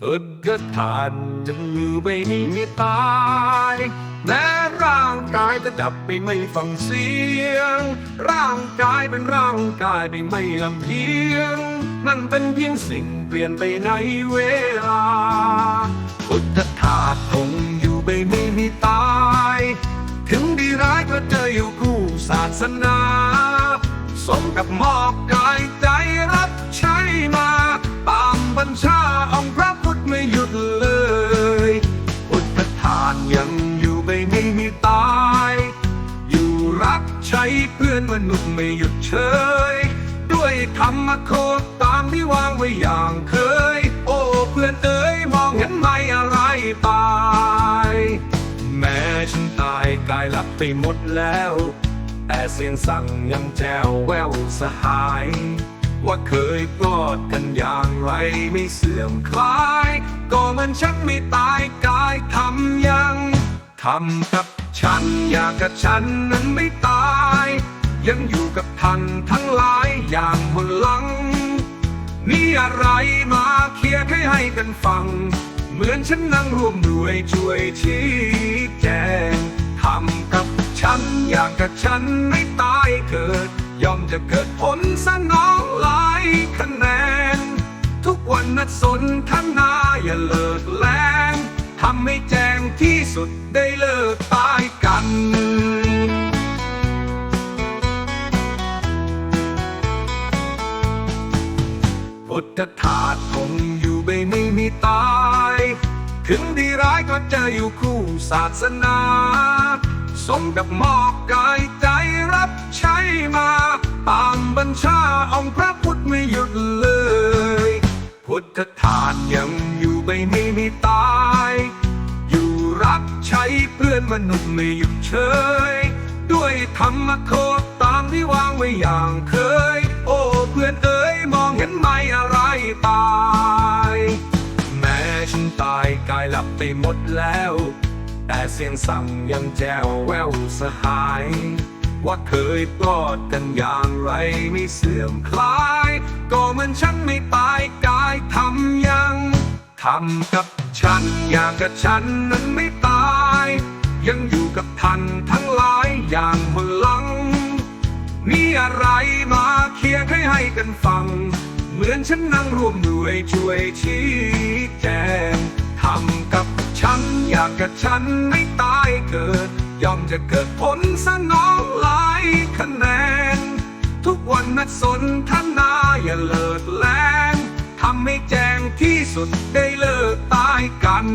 เกิดกระทานจะมือไม่มีตายแม้ร่างกายจะดับไปไม่ฟังเสียง ร่างกายเป็นร่างกายไปไม่ลำเพียง นั่นเป็นเพียงสิ่งเปลี่ยนไปในเวลาพุทธทาสคงอยู่ไปไม่มีตาย ถึงดีร้ายก็เจออยู่คู่ศาสนาสมกับมอบกายใจรับใช้มา ตามบัญชาองค์พระ รับใช้เพื่อนมนุษย์ไม่หยุดเฉย ด้วยธรรมโคตตามที่วางไว้อย่างเคย โอ้เพื่อนเอ๋ยมองเห็นไหมอะไรตาย แม้ฉันตายกายหลับไปหมดแล้ว แต่เสียงสั่งยังแจวแววสหาย ว่าเคยกอดกันอย่างไรไม่เสื่อมคลาย ก็มันฉันไม่ตายกายทำยังทำกับ ฉันอยากกับฉันนั้นไม่ตาย ยังอยู่กับท่านทั้งหลายอย่างบนหลัง มีอะไรมาเคลียร์ให้ให้กันฟัง เหมือนฉันนั่งร่วมด้วยช่วยชี้แจงทำกับฉันอยางกับฉันไม่ตายเกิด ยอมจะเกิดผลสนองหลายคะแนน ทุกวันนัดสนทนาอย่าเลิกแรงทำให้แจ้งที่สุดได้เลิกตา กัน พุทธทาสคงอยู่ไม่ไม่มีตาย ถึงดีร้ายก็จะอยู่คู่ศาสนาสมกับมอบกายใจรับใช้มาตามบัญชาองค์พระพุทธไม่หยุดเลย พุทธทานยังอยู่ไม่ไม่มีตา อนมนุษย์ไม่หยุดเฉย ด้วยธรรมโคตตามที่วางไว้อย่างเคย โอ้เพื่อนเอ๋ยมองเห็นไหมอะไรตาย แม้ฉันตายกายหลับไปหมดแล้ว แต่เสียงสั่งยังแจวแววสหาย ว่าเคยกอดกันอย่างไรไม่เสื่อมคลาย ก็เหมันฉันไม่ตายกายทำยังทำกับฉันอย่างกับฉันนั้นไม่ต ยังอยู่กับท่านทั้งหลายอย่างพลัง มีอะไรมาเคลียร์ให้ให้กันฟัง เหมือนฉันนั่งร่วมด้วยช่วยชี้แจงทำกับฉันอยากกับฉันไม่ตายเกิด ย่อมจะเกิดผลสนองหลายคะแนน ทุกวันนัดสนทนาอย่าเลิกแรงทำให้แจ้งที่สุดได้เลิกตายกัน